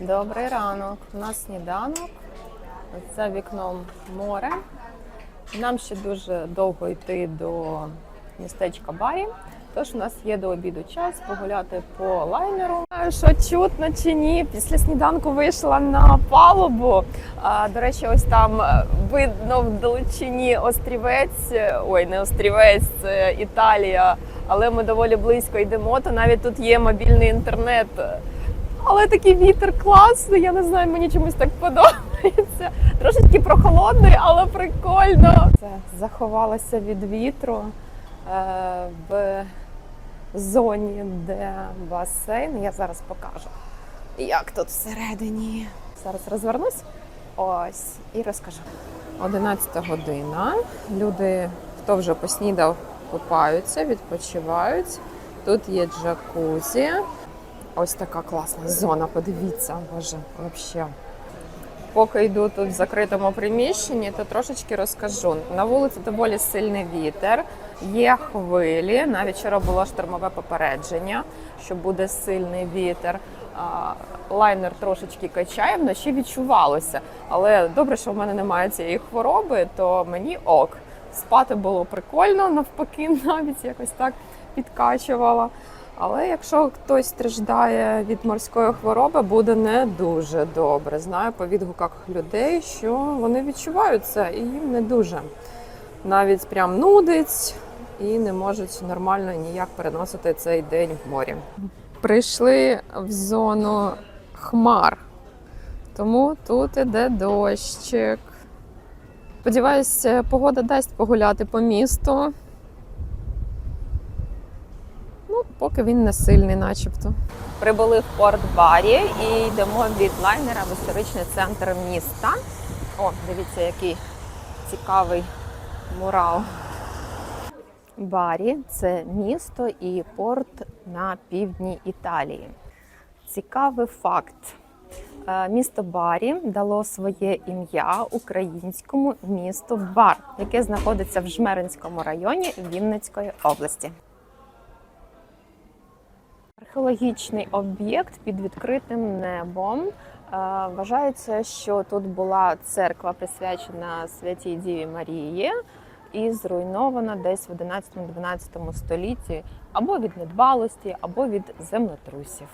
Добрий ранок. У нас сніданок. За вікном море. Нам ще дуже довго йти до містечка Барі. Тож у нас є до обіду час погуляти по лайнеру. Що чутно чи ні? Після сніданку вийшла на палубу. А, до речі, ось там е, видно вдалечині острівець. Ой, не острівець, це Італія. Але ми доволі близько йдемо. То навіть тут є мобільний інтернет. Але такий вітер класний, я не знаю, мені чомусь так подобається. Трошечки прохолодний, але прикольно. Це заховалася від вітру е, в зоні, де басейн. Я зараз покажу, як тут всередині. Зараз розвернусь ось і розкажу. 11 година. Люди, хто вже поснідав, купаються, відпочивають. Тут є джакузі. Ось така класна зона. Подивіться, боже, взагалі. Поки йду тут в закритому приміщенні, то трошечки розкажу. На вулиці доволі сильний вітер, є хвилі. Навіть вчора було штормове попередження, що буде сильний вітер. Лайнер трошечки качає, вночі відчувалося. Але добре, що в мене немає цієї хвороби, то мені ок. Спати було прикольно, навпаки, навіть якось так підкачувала. Але якщо хтось страждає від морської хвороби, буде не дуже добре. Знаю по відгуках людей, що вони відчувають це і їм не дуже. Навіть прям нудить і не можуть нормально ніяк переносити цей день в морі. Прийшли в зону хмар, тому тут іде дощик. Сподіваюсь, погода дасть погуляти по місту. Поки він не сильний, начебто. Прибули в порт Барі і йдемо від лайнера в історичний центр міста. О, дивіться, який цікавий мурал. Барі це місто і порт на півдні Італії. Цікавий факт. Е, Місто Барі дало своє ім'я українському місту Бар, яке знаходиться в Жмеринському районі Вінницької області. Археологічний об'єкт під відкритим небом. Е, Вважається, що тут була церква присвячена святій Діві Марії і зруйнована десь в 11-12 столітті або від недбалості, або від землетрусів.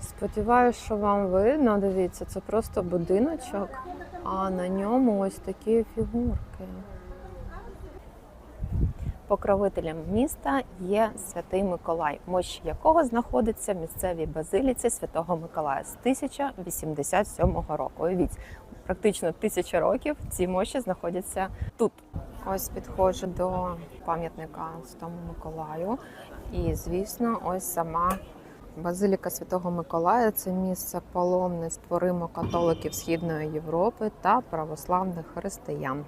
Сподіваюсь, що вам видно. Дивіться, це просто будиночок, а на ньому ось такі фігурки. Покровителем міста є святий Миколай, мощі якого знаходиться в місцевій базиліці Святого Миколая з 1087 року. Уявіть, практично тисяча років ці мощі знаходяться тут. Ось підходжу до пам'ятника Святому Миколаю. І, звісно, ось сама базиліка Святого Миколая це місце паломництв римо-католиків Східної Європи та православних християн.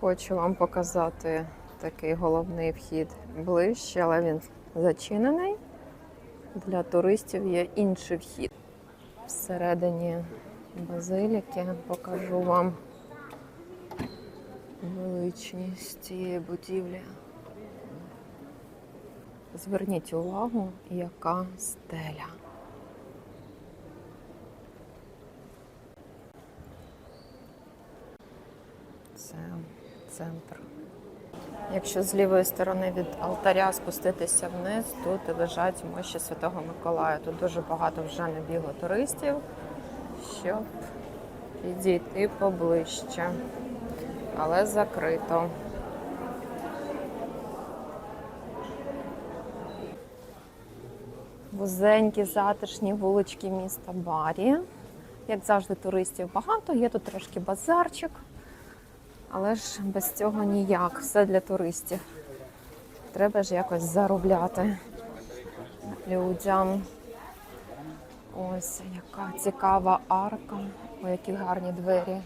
Хочу вам показати такий головний вхід ближче, але він зачинений. Для туристів є інший вхід. Всередині базиліки покажу вам величність цієї будівлі. Зверніть увагу, яка стеля. Це центр. Якщо з лівої сторони від алтаря спуститися вниз, тут лежать мощі Святого Миколая. Тут дуже багато вже не бігло туристів, щоб підійти поближче, але закрито. Вузенькі затишні вулички міста Барі. Як завжди, туристів багато, є тут трошки базарчик. Але ж без цього ніяк. Все для туристів. Треба ж якось заробляти людям. Ось яка цікава арка. О, які гарні двері.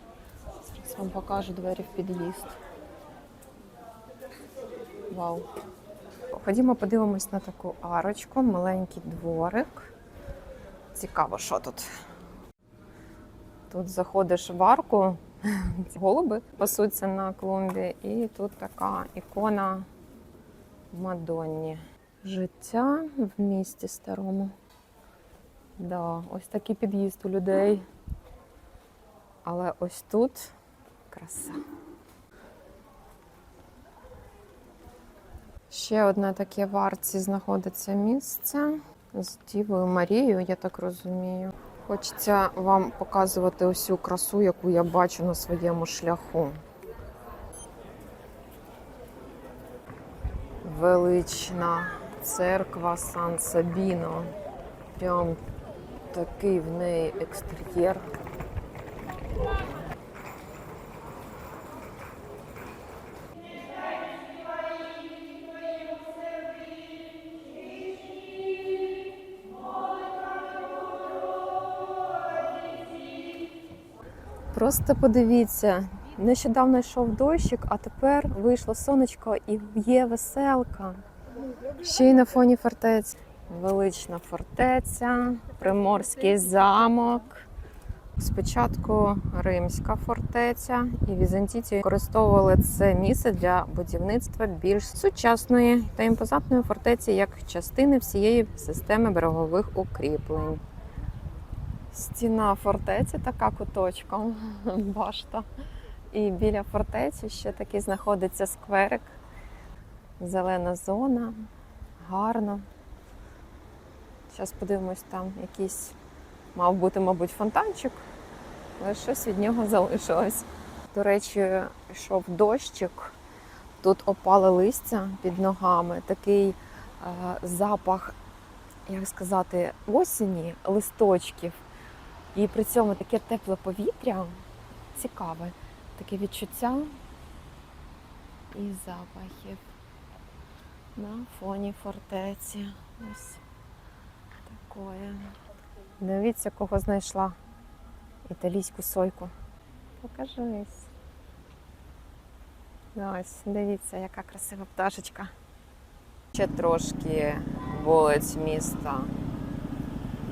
Зараз вам покажу двері в під'їзд. Вау. Ходімо, подивимось на таку арочку, маленький дворик. Цікаво, що тут. Тут заходиш в арку, голуби пасуться на клумбі, і тут така ікона Мадонні. Життя в місті старому. Да, ось такий під'їзд у людей. Але ось тут краса. Ще одне таке в знаходиться місце з Дівою Марією, я так розумію. Хочеться вам показувати усю красу, яку я бачу на своєму шляху. Велична церква Сан Сабіно. Прям такий в неї екстер'єр. Просто подивіться, нещодавно йшов дощик, а тепер вийшло сонечко і є веселка. Ще й на фоні фортець. Велична фортеця, Приморський замок. Спочатку римська фортеця, і візантійці використовували це місце для будівництва більш сучасної та імпозантної фортеці як частини всієї системи берегових укріплень. Стіна фортеці така куточком, башта. І біля фортеці ще такий знаходиться скверик, зелена зона, гарно. Зараз подивимось, там якийсь мав бути, мабуть, фонтанчик, але щось від нього залишилось. До речі, йшов дощик, тут опали листя під ногами, такий е, запах, як сказати, осені, листочків. І при цьому таке тепле повітря, цікаве, таке відчуття і запахів на фоні фортеці. Ось такое. Дивіться, кого знайшла італійську сойку. Покажись. Ось, дивіться, яка красива пташечка. Ще трошки вулиць міста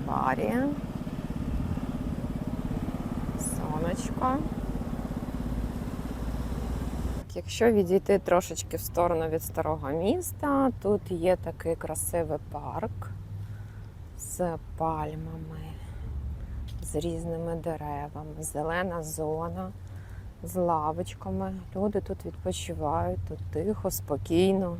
Барі. Сонечко. Якщо відійти трошечки в сторону від старого міста, тут є такий красивий парк з пальмами, з різними деревами, зелена зона з лавочками. Люди тут відпочивають, тут тихо, спокійно.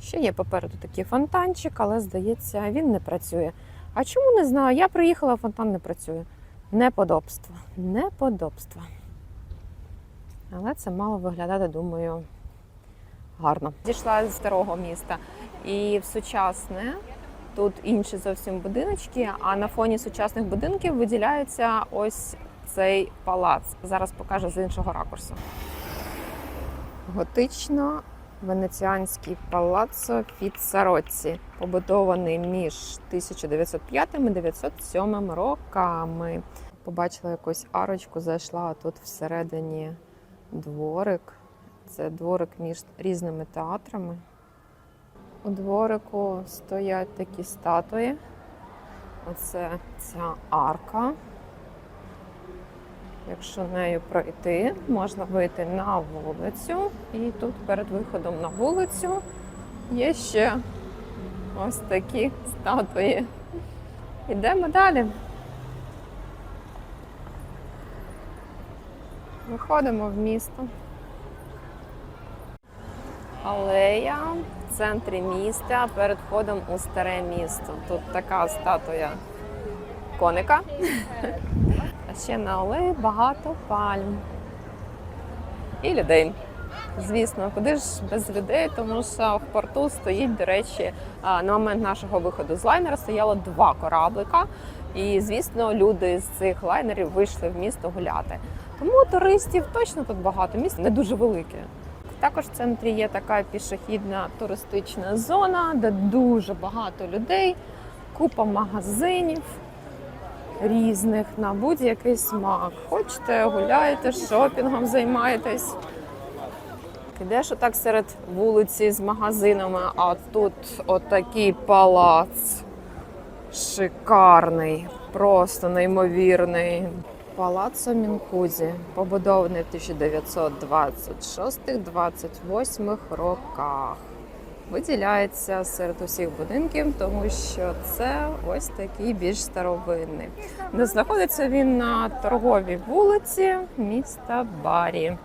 Ще є попереду такий фонтанчик, але здається, він не працює. А чому не знаю? Я приїхала, фонтан не працює. Неподобство. Неподобство. Але це мало виглядати, думаю, гарно. Зійшла з старого міста і в сучасне. Тут інші зовсім будиночки, а на фоні сучасних будинків виділяється ось цей палац. Зараз покажу з іншого ракурсу. Готично венеціанський палаццо Фіцароці, побудований між 1905 і 1907 роками. Побачила якусь арочку, зайшла а тут всередині дворик. Це дворик між різними театрами. У дворику стоять такі статуї. Оце ця арка. Якщо нею пройти, можна вийти на вулицю. І тут перед виходом на вулицю є ще ось такі статуї. Йдемо далі. Виходимо в місто. Алея в центрі міста перед входом у старе місто. Тут така статуя коника. А ще на алеї багато пальм і людей. Звісно, куди ж без людей, тому що в порту стоїть, до речі, на момент нашого виходу з лайнера стояло два кораблика. І, звісно, люди з цих лайнерів вийшли в місто гуляти. Тому туристів точно тут багато. Місто не дуже велике. Також в центрі є така пішохідна туристична зона, де дуже багато людей, купа магазинів різних на будь-який смак. Хочете, гуляєте, шопінгом займаєтесь. Ідеш отак серед вулиці з магазинами, а тут отакий палац. Шикарний, просто неймовірний. Палаццо Мінкузі, побудований в 1926-28 роках. виділяється серед усіх будинків, тому що це ось такий більш старовинний. Де знаходиться він на торговій вулиці міста Барі.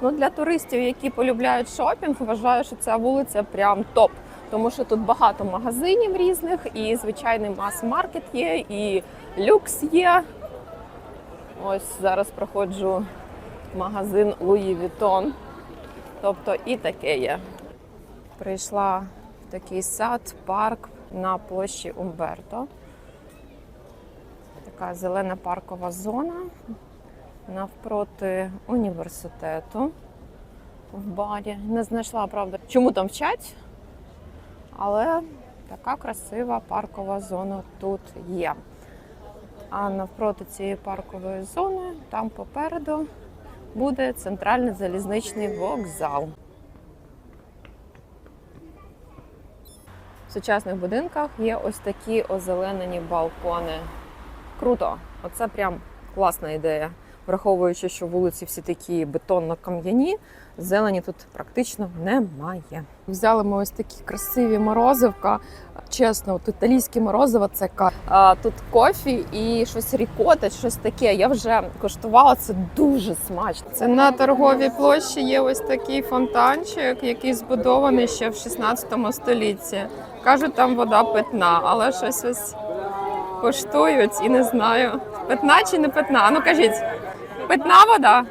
Ну, для туристів, які полюбляють шопінг, вважаю, що ця вулиця прям топ. Тому що тут багато магазинів різних, і звичайний мас-маркет є, і люкс є. Ось зараз проходжу магазин Louis Vuitton. Тобто і таке є. Прийшла в такий сад, парк на площі Умберто. Така зелена паркова зона навпроти університету в барі. Не знайшла, правда, чому там вчать, але така красива паркова зона тут є. А навпроти цієї паркової зони, там попереду, буде центральний залізничний вокзал. В сучасних будинках є ось такі озеленені балкони. Круто! Оце прям класна ідея. Враховуючи, що вулиці всі такі бетонно-кам'яні, зелені тут практично немає. Взяли ми ось такі красиві морозивка. Чесно, от італійське морозиво це. А, тут кофі і щось рікота, щось таке. Я вже коштувала це дуже смачно. Це на торговій площі є ось такий фонтанчик, який збудований ще в 16 столітті. Кажуть, там вода питна, але щось ось коштують і не знаю. Питна чи не питна? Ну кажіть, питна вода?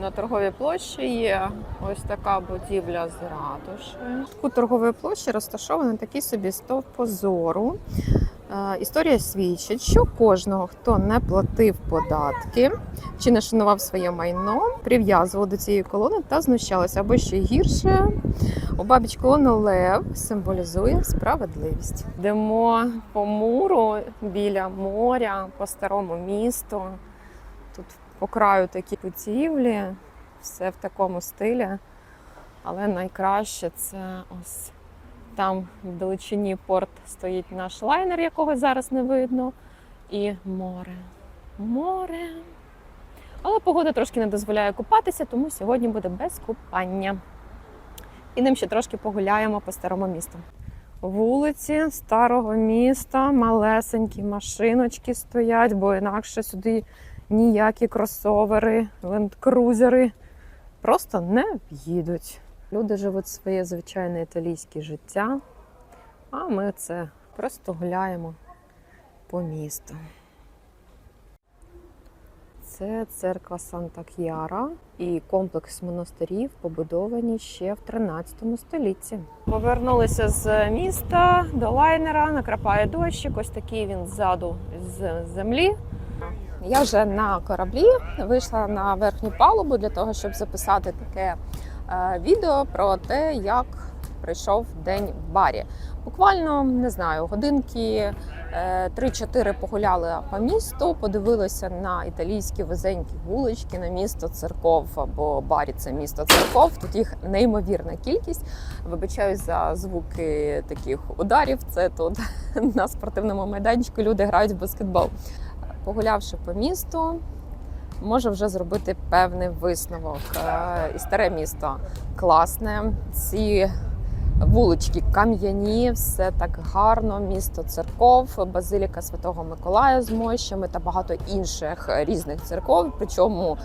На торговій площі є ось така будівля з ратушею. У торговій площі розташований такий собі стовп позору. Е, Історія свідчить, що кожного, хто не платив податки чи не шанував своє майно, прив'язували до цієї колони та знущалися або ще гірше. У бабіч колони лев символізує справедливість. Йдемо по муру біля моря, по старому місту. Тут по краю такі будівлі, все в такому стилі. Але найкраще це ось там в далечині порт стоїть наш лайнер, якого зараз не видно, і море. Море. Але погода трошки не дозволяє купатися, тому сьогодні буде без купання. І ним ще трошки погуляємо по старому місту. Вулиці старого міста, малесенькі машиночки стоять, бо інакше сюди ніякі кросовери, лендкрузери просто не в'їдуть. Люди живуть своє звичайне італійське життя, а ми це просто гуляємо по місту. Це церква Санта К'яра і комплекс монастирів побудовані ще в 13 столітті. Повернулися з міста до лайнера, накрапає дощик. Ось такий він ззаду з землі. Я вже на кораблі вийшла на верхню палубу для того, щоб записати таке е, відео про те, як пройшов день в барі. Буквально не знаю, годинки е, 3-4 погуляли по місту, подивилися на італійські вузенькі вулички, на місто церков, бо барі це місто церков. Тут їх неймовірна кількість. Вибачаюсь за звуки таких ударів. Це тут на спортивному майданчику люди грають в баскетбол. Погулявши по місту, можу вже зробити певний висновок. Е, І старе місто класне. Ці вулички кам'яні, все так гарно. Місто церков, базиліка Святого Миколая з мощами та багато інших різних церков. Причому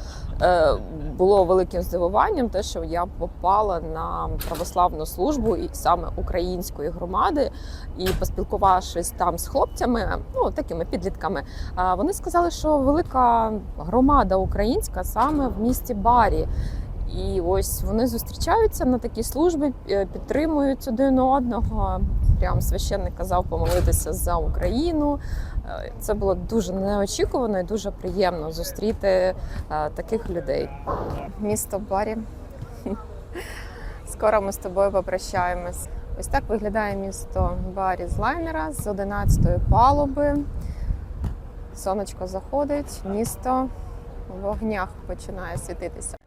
е, було великим здивуванням, те, що я попала на православну службу і саме української громади, і поспілкувавшись там з хлопцями, ну такими підлітками, вони сказали, що велика громада українська саме в місті Барі. І ось вони зустрічаються на такій службі, е, підтримують один одного. Прям священник казав помолитися за Україну. Е, Це було дуже неочікувано і дуже приємно зустріти е, таких людей. Місто Барі. Скоро ми з тобою попрощаємось. Ось так виглядає місто Барі з лайнера з 11-ї палуби. Сонечко заходить, місто в вогнях починає світитися.